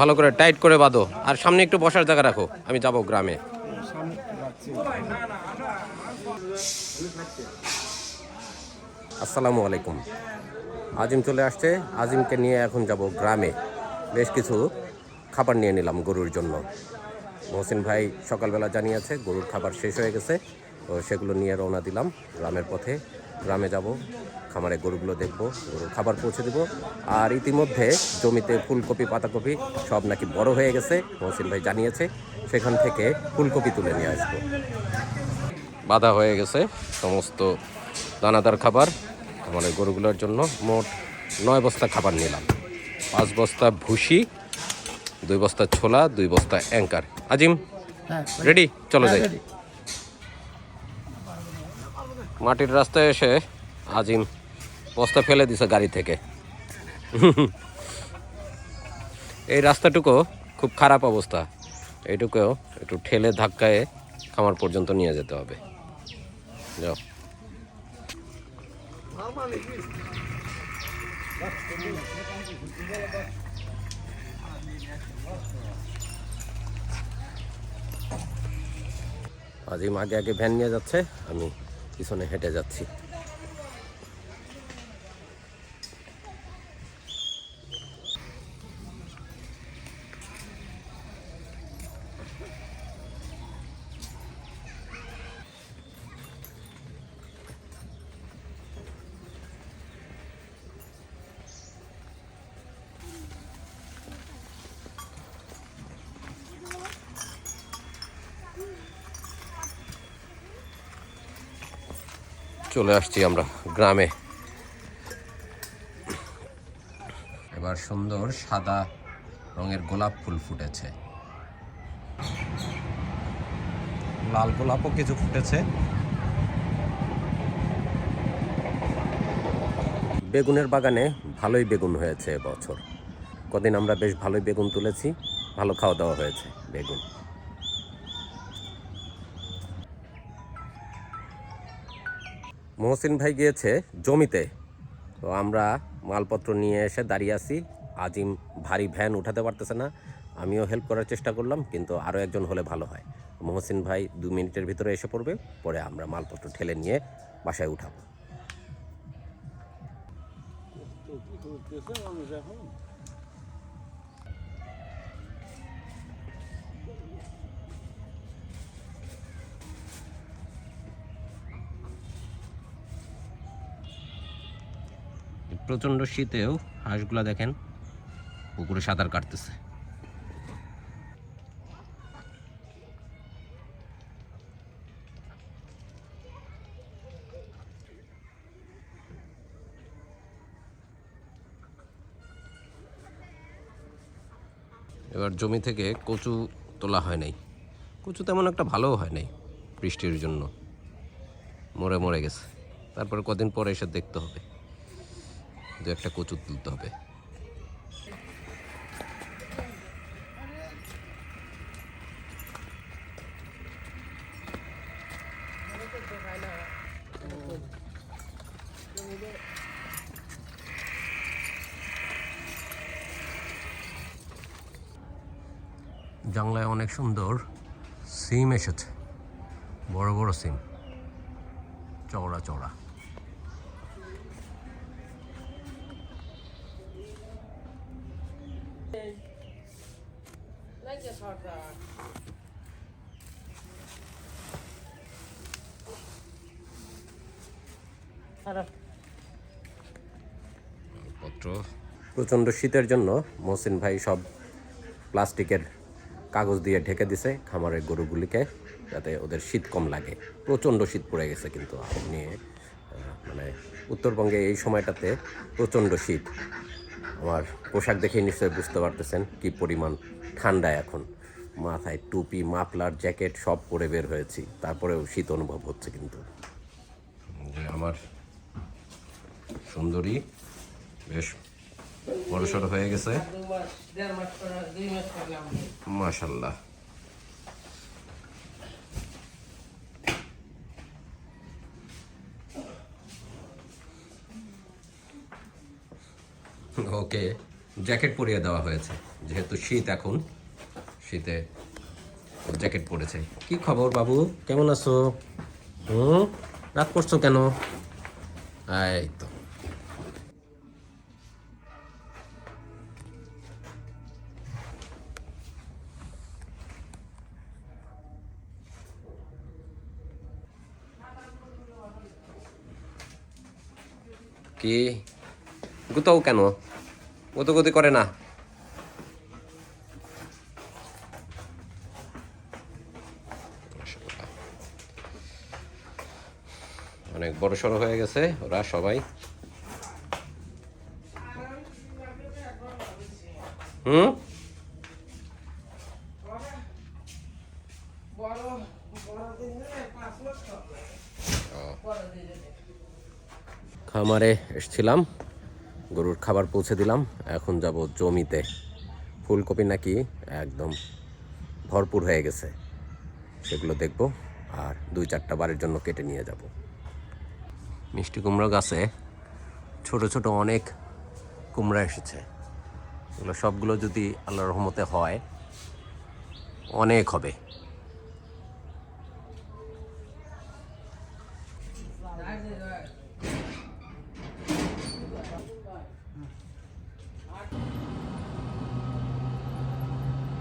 ভালো করে টাইট করে বাঁধো। আর সামনে একটু বসার জায়গা রাখো। আমি যাব গ্রামে। আসসালামু আলাইকুম। আজিম চলে আসছে। আজিমকে নিয়ে এখন যাব গ্রামে। বেশ কিছু খাবার নিয়ে নিলাম গরুর জন্য। মহসিন ভাই সকালবেলা জানিয়েছে, গরুর খাবার শেষ হয়ে গেছে। তো সেগুলো নিয়ে রওনা দিলাম গ্রামের পথে। গ্রামে যাব। খামারে গরুগুলো দেখব গরুর খাবার পৌঁছে দেব। আর ইতিমধ্যে জমিতে ফুলকপি পাতাকপি সব নাকি বড় হয়ে গেছে মহসিন ভাই জানিয়েছে সেখান থেকে ফুলকপি তুলে নিয়ে আসব। বাধা হয়ে গেছে সমস্ত দানাদার খাবার আমাদের গরুগুলোর জন্য। মোট নয় বস্তা খাবার নিলাম। পাঁচ বস্তা ভুসি দুই বস্তা ছোলা দুই বস্তা অ্যাঙ্কার। আজিম হ্যাঁ রেডি চলো যাই। মাটির রাস্তায় এসে আজিম বস্তা ফেলে দিছে গাড়ি থেকে। এই রাস্তাটুকু খুব খারাপ অবস্থা। এইটুকুও একটু ঠেলে ধাক্কায় খামার পর্যন্ত নিয়ে যেতে হবে। যাও। আজিম আগে আগে ভ্যান নিয়ে যাচ্ছে, আমি পিছনে হেঁটে যাচ্ছি। চলে আসছি আমরা গ্রামে। এবার সুন্দর সাদা রঙের গোলাপ ফুল ফুটেছে। লাল গোলাপও কিছু ফুটেছে। বেগুনের বাগানে ভালোই বেগুন হয়েছে এবছর কদিন আমরা বেশ ভালোই বেগুন তুলেছি, ভালো খাওয়া দাওয়া হয়েছে বেগুন। মহসিন ভাই গিয়েছে জমিতে। তো আমরা মালপত্র নিয়ে এসে দাঁড়িয়ে আছি। আজিম ভারী ভ্যান উঠাতে পারতেছে না। আমিও হেল্প করার চেষ্টা করলাম, কিন্তু আরও একজন হলে ভালো হয়। মহসিন ভাই দু মিনিটের ভিতরে এসে পড়বে, পরে আমরা মালপত্র ঠেলে নিয়ে বাসায় উঠাবো। প্রচণ্ড শীতেও হাঁসগুলা দেখেন পুকুরে সাঁতার কাটতেছে। এবার জমি থেকে কচু তোলা হয় নাই। কচু তেমন একটা ভালোও হয় নাই বৃষ্টির জন্য। মরে মরে গেছে। তারপরে কদিন পরে এসে দেখতে হবে। দু একটা কচু তুলতে হবে। জানলায় অনেক সুন্দর সিম এসেছে। বড় বড় সিম। চওড়া চওড়া। পত্র। প্রচণ্ড শীতের জন্য মহসিন ভাই সব প্লাস্টিকের কাগজ দিয়ে ঢেকে দিছে খামারের গরুগুলিকে যাতে ওদের শীত কম লাগে। প্রচণ্ড শীত পড়ে গেছে কিন্তু আপনি আহ, মানে উত্তরবঙ্গে এই সময়টাতে প্রচণ্ড শীত। আমার পোশাক দেখেই নিশ্চয়ই বুঝতে পারতেছেন কি পরিমাণ ঠান্ডা এখন। মাথায় টুপি, মাফলার, জ্যাকেট সব পরে বের হয়েছি। তারপরেও শীত অনুভব হচ্ছে কিন্তু। আমার সুন্দরী বেশ বড় বড়সড় হয়ে গেছে। মাশাল্লাহ। ওকে, জ্যাকেট পরিয়ে দেওয়া হয়েছে। যেহেতু শীত এখন, শীতে জ্যাকেট পরেছে। কি খবর বাবু? কেমন আছো? হুম? রাগ করছ কেন? এই তো কি? গুতাও কেন? গুতগুতি করে না? বড় সড়ো হয়ে গেছে, ওরা সবাই। হুম? খামারে এসছিলাম, গরুর খাবার পৌঁছে দিলাম, এখন যাব জমিতে। ফুলকপি নাকি একদম ভরপুর হয়ে গেছে, সেগুলো দেখব, আর দুই চারটা বারের জন্য কেটে নিয়ে যাব। মিষ্টি কুমড়ো গাছে ছোট ছোট অনেক কুমড়া এসেছে। এগুলো সবগুলো যদি আল্লাহর রহমতে হয়, অনেক হবে।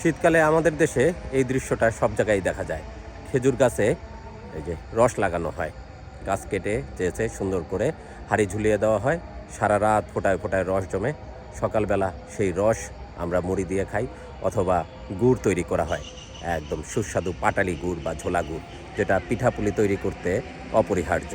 শীতকালে আমাদের দেশে এই দৃশ্যটা সব জায়গায় দেখা যায়। খেজুর গাছে এই যে রস লাগানো হয়। গাছ কেটে চেয়েছে সুন্দর করে। হাড়ি ঝুলিয়ে দেওয়া হয়। সারা রাত ফোটায় ফোটায় রস জমে। সকালবেলা সেই রস আমরা মুড়ি দিয়ে খাই অথবা গুড় তৈরি করা হয়। একদম সুস্বাদু পাটালি গুড় বা ঝোলা গুড়, যেটা পিঠাপুলি তৈরি করতে অপরিহার্য।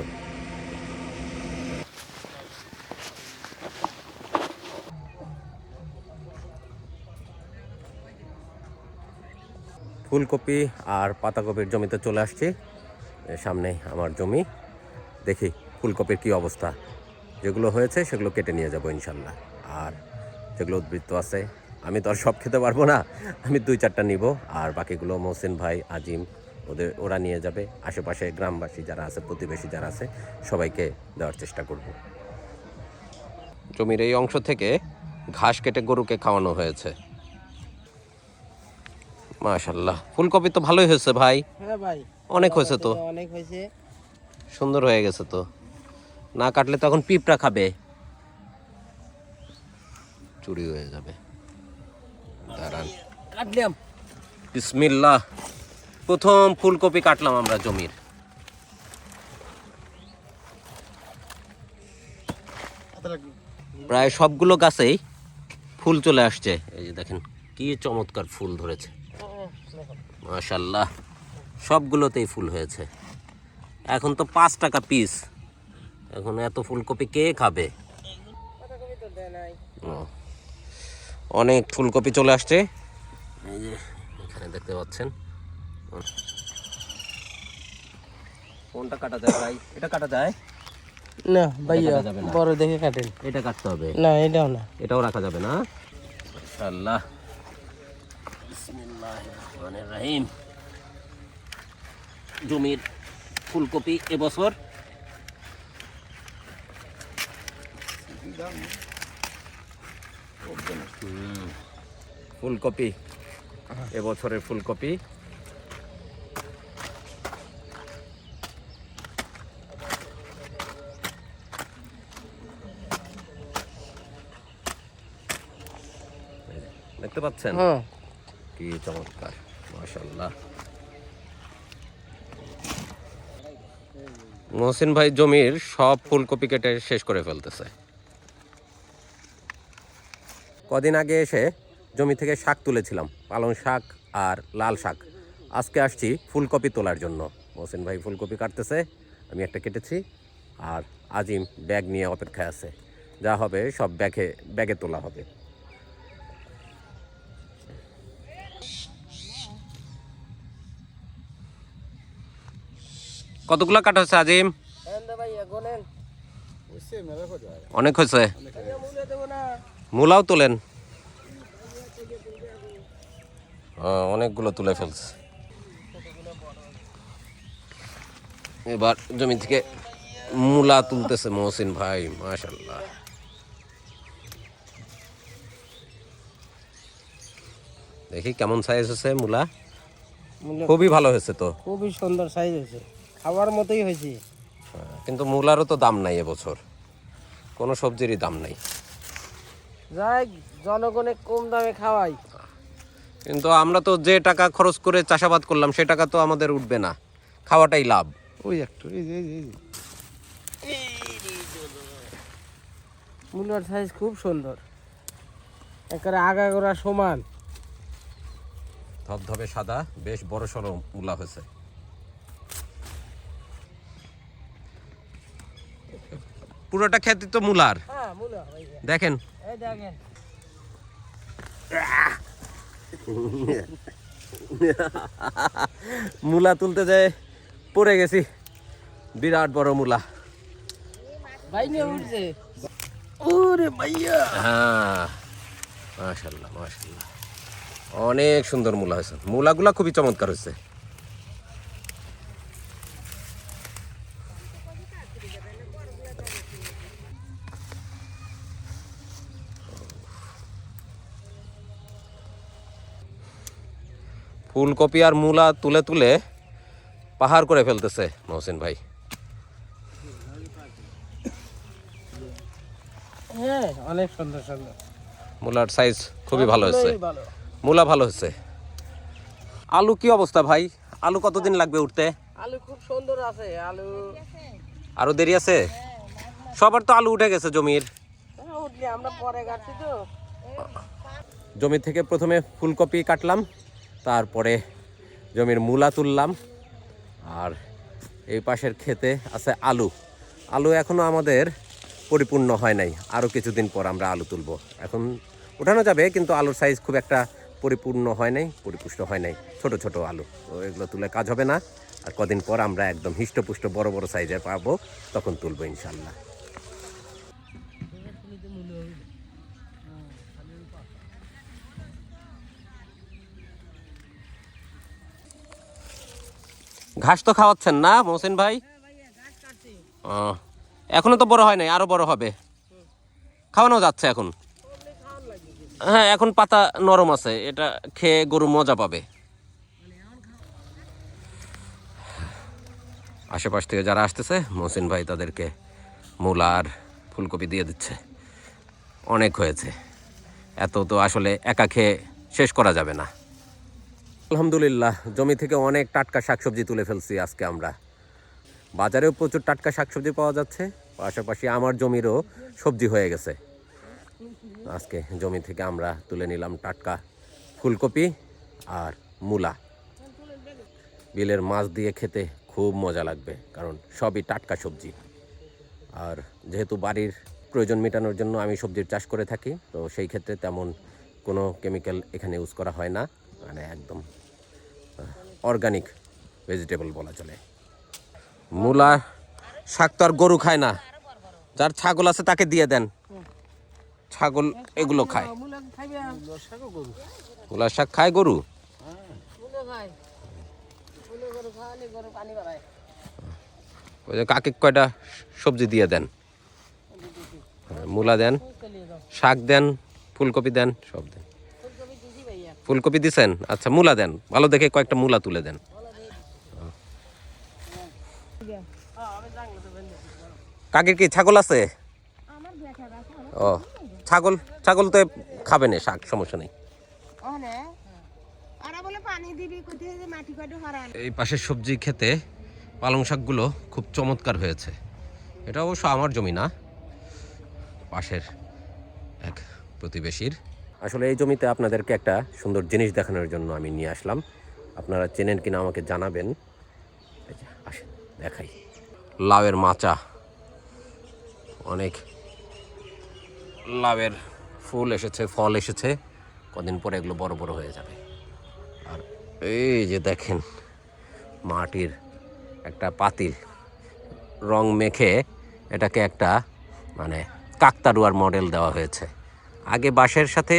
ফুলকপি আর পাতাকপির জমিতে চলে আসছি। সামনে আমার জমি। দেখি ফুলকপির কি অবস্থা। যেগুলো হয়েছে সেগুলো কেটে নিয়ে যাব ইনশাল্লাহ। আর যেগুলো উদ্বৃত্ত আছে আমি তো আর সব খেতে পারব না। আমি দুই চারটা নিব আর বাকিগুলো মহসিন ভাই আজিম ওদের ওরা নিয়ে যাবে। আশেপাশে গ্রামবাসী যারা আছে প্রতিবেশী যারা আছে সবাইকে দেওয়ার চেষ্টা করব। জমির এই অংশ থেকে ঘাস কেটে গরুকে খাওয়ানো হয়েছে। মাশাল্লাহ ফুলকপি তো ভালোই হয়েছে ভাই। হ্যাঁ ভাই। অনেক হয়েছে তো অনেক হয়েছে। সুন্দর হয়ে গেছে তো। না কাটলে তখন পিঁপড়া খাবে। চুরি হয়ে যাবে। দাঁড়ান। কাটলাম। বিসমিল্লাহ। প্রথম ফুলকপি কাটলাম আমরা জমির। প্রায় সবগুলো গাছেই ফুল চলে আসছে। এই যে দেখেন কি চমৎকার ফুল ধরেছে। মাশাল্লাহ সবগুলোতেই ফুল হয়েছে। এখন তো পাঁচ টাকা পিস এখন এত ফুলকপি কে খাবে। অনেক ফুলকপি চলে আসছে। এই যে এখানে দেখতে পাচ্ছেন। কোনটা কাটা যায় ভাই? এটা কাটা যায়? না ভাইয়া বড় দেখে কাটেন। এটা কাটতে হবে। না এটাও না। এটাও রাখা যাবে না। মাশাআল্লাহ। বিসমিল্লাহির রহমানির রহিম। জমির ফুলকপি এবছর। হুম, ফুলকপি এবছরের ফুলকপি। দেখতে পাচ্ছেন? হ্যাঁ। কি চমৎকার মাশাল্লাহ মহসিন ভাই জমির সব ফুলকপি কেটে শেষ করে ফেলতেছে। কদিন আগে এসে জমি থেকে শাক তুলেছিলাম, পালং শাক আর লাল শাক। আজকে আসছি ফুলকপি তোলার জন্য। মহসিন ভাই ফুলকপি কাটতেছে, আমি একটা কেটেছি আর আজিম ব্যাগ নিয়ে অপেক্ষায় আছে। যা হবে সব ব্যাগে ব্যাগে তোলা হবে। কতগুলো কাঠ হচ্ছে আজিম? অনেক হয়েছে। মূলাও তোলেন। হ্যাঁ, অনেকগুলো তুলে ফেলছে। এবার জমি থেকে মূলা তুলতেছে মহসিন ভাই মাশাল্লাহ দেখি কেমন সাইজ হয়েছে মূলা? মূলা খুবই ভালো হয়েছে তো? খুবই সুন্দর সাইজ হয়েছে। খাবার মতোই হয়েছে। কিন্তু মূলারও তো দাম নাই এবছর। কোনো সবজিরই দাম নাই। যাই জনগণে কম দামে খাওয়াই। কিন্তু আমরা তো যে টাকা খরচ করে চাষাবাদ করলাম সে টাকা তো আমাদের উঠবে না। খাওয়াটাই লাভ। ওই একটু এই যে এই যে, এই যে। মূলার সাইজ খুব সুন্দর। একেবারে আগাগোড়া সমান। ধবধবে সাদা বেশ বড় সড়ো মূলা হয়েছে। পুরোটা খেতে তো মূলার। হ্যাঁ দেখেন। মূলা তুলতে যায় পড়ে গেছি। বিরাট বড় মূলা। হ্যাঁ অনেক সুন্দর মূলা হয়েছে। মূলাগুলা খুবই চমৎকার হয়েছে। ফুলকপি আর মূলা তুলে তুলে পাহাড় করে ফেলতেছে মহসিন ভাই। হ্যাঁ অনেক সুন্দর সুন্দর। মূলার সাইজ খুবই ভালো হয়েছে। মূলা ভালো হচ্ছে আলু কি অবস্থা ভাই? আলু কতদিন লাগবে উঠতে? আলু খুব সুন্দর আছে আলু। আরও দেরি আছে? সবার তো আলু উঠে গেছে জমির। হ্যাঁ, আমরা পরে গাছি তো। জমি থেকে প্রথমে ফুলকপি কাটলাম। তারপরে জমির মূলা তুললাম। আর এই পাশের ক্ষেতে আছে আলু। আলু এখনও আমাদের পরিপূর্ণ হয় নাই। আরও কিছুদিন পর আমরা আলু তুলব। এখন ওঠানো যাবে, কিন্তু আলুর সাইজ খুব একটা পরিপূর্ণ হয় নাই, পরিপুষ্ট হয় নাই। ছোট ছোট আলু। তো এগুলো তুলে কাজ হবে না। আর কদিন পর আমরা একদম হিষ্টপুষ্ট বড় বড় সাইজের পাবো। তখন তুলবো ইনশাল্লাহ। ঘাস তো খাওয়াচ্ছেন না মোহসিন ভাই? ও, এখনও তো বড় হয় নাই আরও বড় হবে। খাওয়ানো যাচ্ছে এখন। হ্যাঁ এখন পাতা নরম আছে এটা খেয়ে গরু মজা পাবে। আশেপাশ থেকে যারা আসতেছে মহসিন ভাই তাদেরকে মূলা আর ফুলকপি দিয়ে দিচ্ছে। অনেক হয়েছে। এত তো আসলে একা খেয়ে শেষ করা যাবে না। আলহামদুলিল্লাহ, জমি থেকে অনেক টাটকা শাকসবজি তুলে ফেলছি আজকে আমরা। বাজারেও প্রচুর টাটকা শাকসবজি পাওয়া যাচ্ছে, পাশাপাশি আমার জমিরও সবজি হয়ে গেছে। আজকে জমি থেকে আমরা তুলে নিলাম টাটকা ফুলকপি আর মূলা। বিলের মাছ দিয়ে খেতে খুব মজা লাগবে, কারণ সবই টাটকা সবজি। আর যেহেতু বাড়ির প্রয়োজন মেটানোর জন্য আমি সবজির চাষ করে থাকি, তো সেই ক্ষেত্রে তেমন কোনো কেমিক্যাল এখানে ইউজ করা হয় না মানে একদম অর্গানিক ভেজিটেবল বলা চলে। মূলা শাক তো আর গরু খায় না। যার ছাগল আছে তাকে দিয়ে দেন। ছাগল এগুলো খায়। মূলা শাক খায় গরু? কাকে কয়টা সবজি দিয়ে দেন? মূলা দেন, শাক দেন, ফুলকপি দেন, সব দেন। ফুলকপি দিছেন? আচ্ছা মূলা দেন। ভালো দেখে কয়েকটা মূলা তুলে দেন। কাকের কি, ছাগল আছে? ও, ছাগল ছাগল তো খাবে না শাক, সমস্যা নেই। এই পাশের সবজি খেতে পালং শাকগুলো খুব চমৎকার হয়েছে। এটা অবশ্য আমার জমি না, পাশের এক প্রতিবেশীর। আসলে এই জমিতে আপনাদেরকে একটা সুন্দর জিনিস দেখানোর জন্য আমি নিয়ে আসলাম। আপনারা চেনেন কিনা আমাকে জানাবেন। দেখাই। লাউয়ের মাচা। অনেক লাউয়ের ফুল এসেছে, ফল এসেছে। কদিন পরে এগুলো বড় বড় হয়ে যাবে। আর এই যে দেখেন, মাটির একটা পাতিল। রং মেখে এটাকে একটা মানে কাকতাড়ুয়ার মডেল দেওয়া হয়েছে। আগে বাঁশের সাথে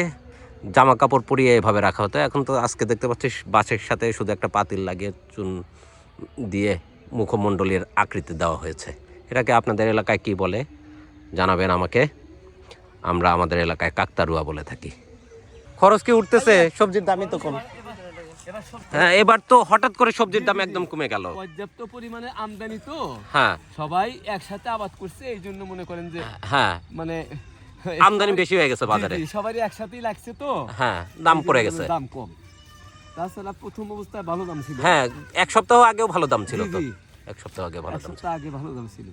জামা কাপড় পরিয়ে এভাবে রাখা হতো। এখন তো আজকে দেখতে পাচ্ছিস বাঁশের সাথে শুধু একটা পাতিল লাগিয়ে চুন দিয়ে মুখমণ্ডলের আকৃতি দেওয়া হয়েছে। এটাকে আপনাদের এলাকায় কি বলে জানাবেন আমাকে। আমরা আমাদের এলাকায় কাকতারুয়া বলে থাকি। খরচ কি উঠতেছে? সবজির দামই তো কম। হ্যাঁ এবার তো হঠাৎ করে সবজির দাম একদম কমে গেল। পর্যাপ্ত পরিমাণে আমদানি তো। হ্যাঁ। সবাই একসাথে আবাদ করছে এই জন্য মনে করেন যে হ্যাঁ। মানে আমদানি বেশি হয়ে গেছে বাজারে। সবারই একসাথেই লাগছে তো। হ্যাঁ দাম পড়ে গেছে। দাম কম। তাছাড়া প্রথম অবস্থায় ভালো দাম ছিল। হ্যাঁ এক সপ্তাহ আগেও ভালো দাম ছিল তো। এক সপ্তাহ আগে ভালো দাম ছিল। আগে ভালো দাম ছিল।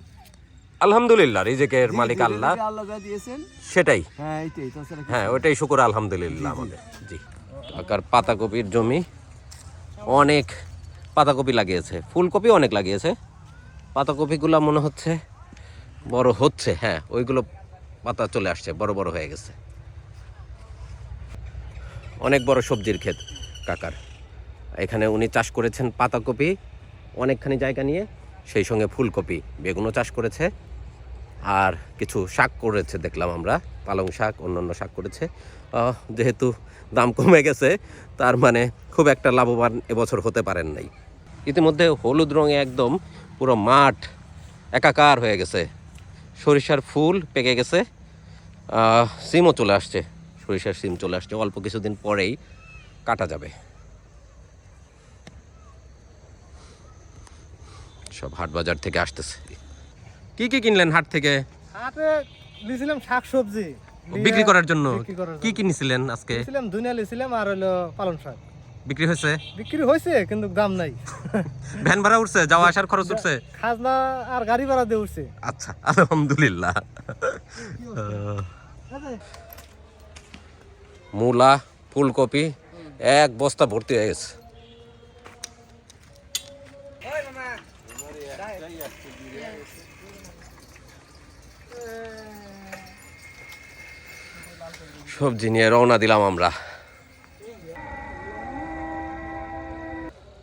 আলহামদুলিল্লাহ রিজিকের মালিক আল্লাহ। আল্লাহ যা দিয়েছেন। সেটাই। হ্যাঁ এইটাই তাছাড়া হ্যাঁ না। ওইটাই শুকুর আলহামদুলিল্লাহ আমাদের। জি। টাকার পাতাকপির জমি অনেক পাতাকপি লাগিয়েছে। ফুলকপি অনেক লাগিয়েছে। পাতাকপিগুলো মনে হচ্ছে বড় হচ্ছে হ্যাঁ ওইগুলো পাতা চলে আসছে, বড় বড় হয়ে গেছে। অনেক বড় সবজির ক্ষেত, কাকার। এখানে উনি চাষ করেছেন পাতাকপি, অনেকখানি জায়গা নিয়ে, সেই সঙ্গে ফুলকপি, বেগুনও চাষ করেছে। আর কিছু শাক করেছে, দেখলাম আমরা, পালং শাক, অন্যান্য শাক করেছে। যেহেতু দাম কমে গেছে, তার মানে খুব একটা লাভবান এবছর হতে পারেন নাই। ইতিমধ্যে হলুদ রঙে একদম পুরো মাঠ একাকার হয়ে গেছে। সরিষার ফুল পেকে গেছে। সিমও চলে আসছে সরিষার সিম চলে আসছে অল্প কিছুদিন পরেই কাটা যাবে। সব হাট বাজার থেকে আসতেছে। কি কি কিনলেন হাট থেকে? হাটে লিছিলাম শাক সবজি বিক্রি করার জন্য? কি কিনেছিলেন আজকে? লিছিলাম দুনিয়া লিছিলাম আর হলো পালন শাক। বিক্রি হয়েছে? বিক্রি হয়েছে কিন্তু দাম নাই। ভ্যান ভাড়া উঠছে যাওয়া আসার খরচ উঠছে? খাজনা আর গাড়ি ভাড়া দিয়ে উঠছে। আচ্ছা আলহামদুলিল্লাহ। মূলা, ফুলকপি, এক বস্তা ভর্তি হয়ে গেছে। সবজি নিয়ে রওনা দিলাম আমরা।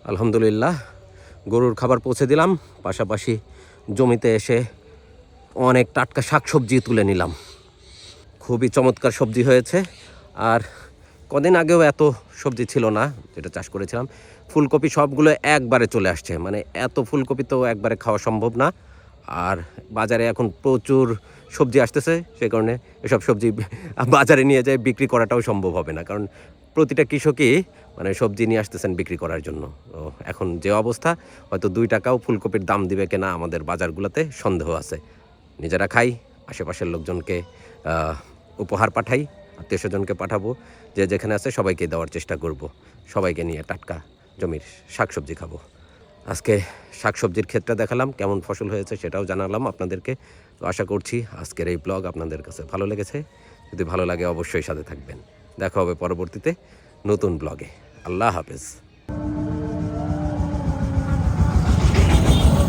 আলহামদুলিল্লাহ, গরুর খাবার পৌঁছে দিলাম। পাশাপাশি জমিতে এসে অনেক টাটকা শাকসবজি তুলে নিলাম। খুবই চমৎকার সবজি হয়েছে। আর কদিন আগেও এত সবজি ছিল না, যেটা চাষ করেছিলাম। ফুলকপি সবগুলো একবারে চলে আসছে। মানে এত ফুলকপি তো একবারে খাওয়া সম্ভব না। আর বাজারে এখন প্রচুর সবজি আসতেছে, সেই কারণে এসব সবজি বাজারে নিয়ে যায় বিক্রি করাটাও সম্ভব হবে না। কারণ প্রতিটা কৃষকই মানে সবজি নিয়ে আসতেছেন বিক্রি করার জন্য। এখন যে অবস্থা, হয়তো দুই টাকাও ফুলকপির দাম দিবে কিনা আমাদের বাজারগুলোতে সন্দেহ আছে। নিজেরা খাই, আশেপাশের লোকজনকে উপহার পাঠাই, আত্মীয় স্বজনকে পাঠাবো, যে যেখানে আছে সবাইকে দেওয়ার চেষ্টা করব। সবাইকে নিয়ে টাটকা জমির শাকসবজি খাব। আজকে শাকসবজির ক্ষেত্রে দেখালাম, কেমন ফসল হয়েছে সেটাও জানালাম আপনাদেরকে। তো আশা করছি আজকের এই ব্লগ আপনাদের কাছে ভালো লেগেছে। যদি ভালো লাগে অবশ্যই সাথে থাকবেন। দেখা হবে পরবর্তীতে নতুন ব্লগে। আল্লাহ হাফেজ।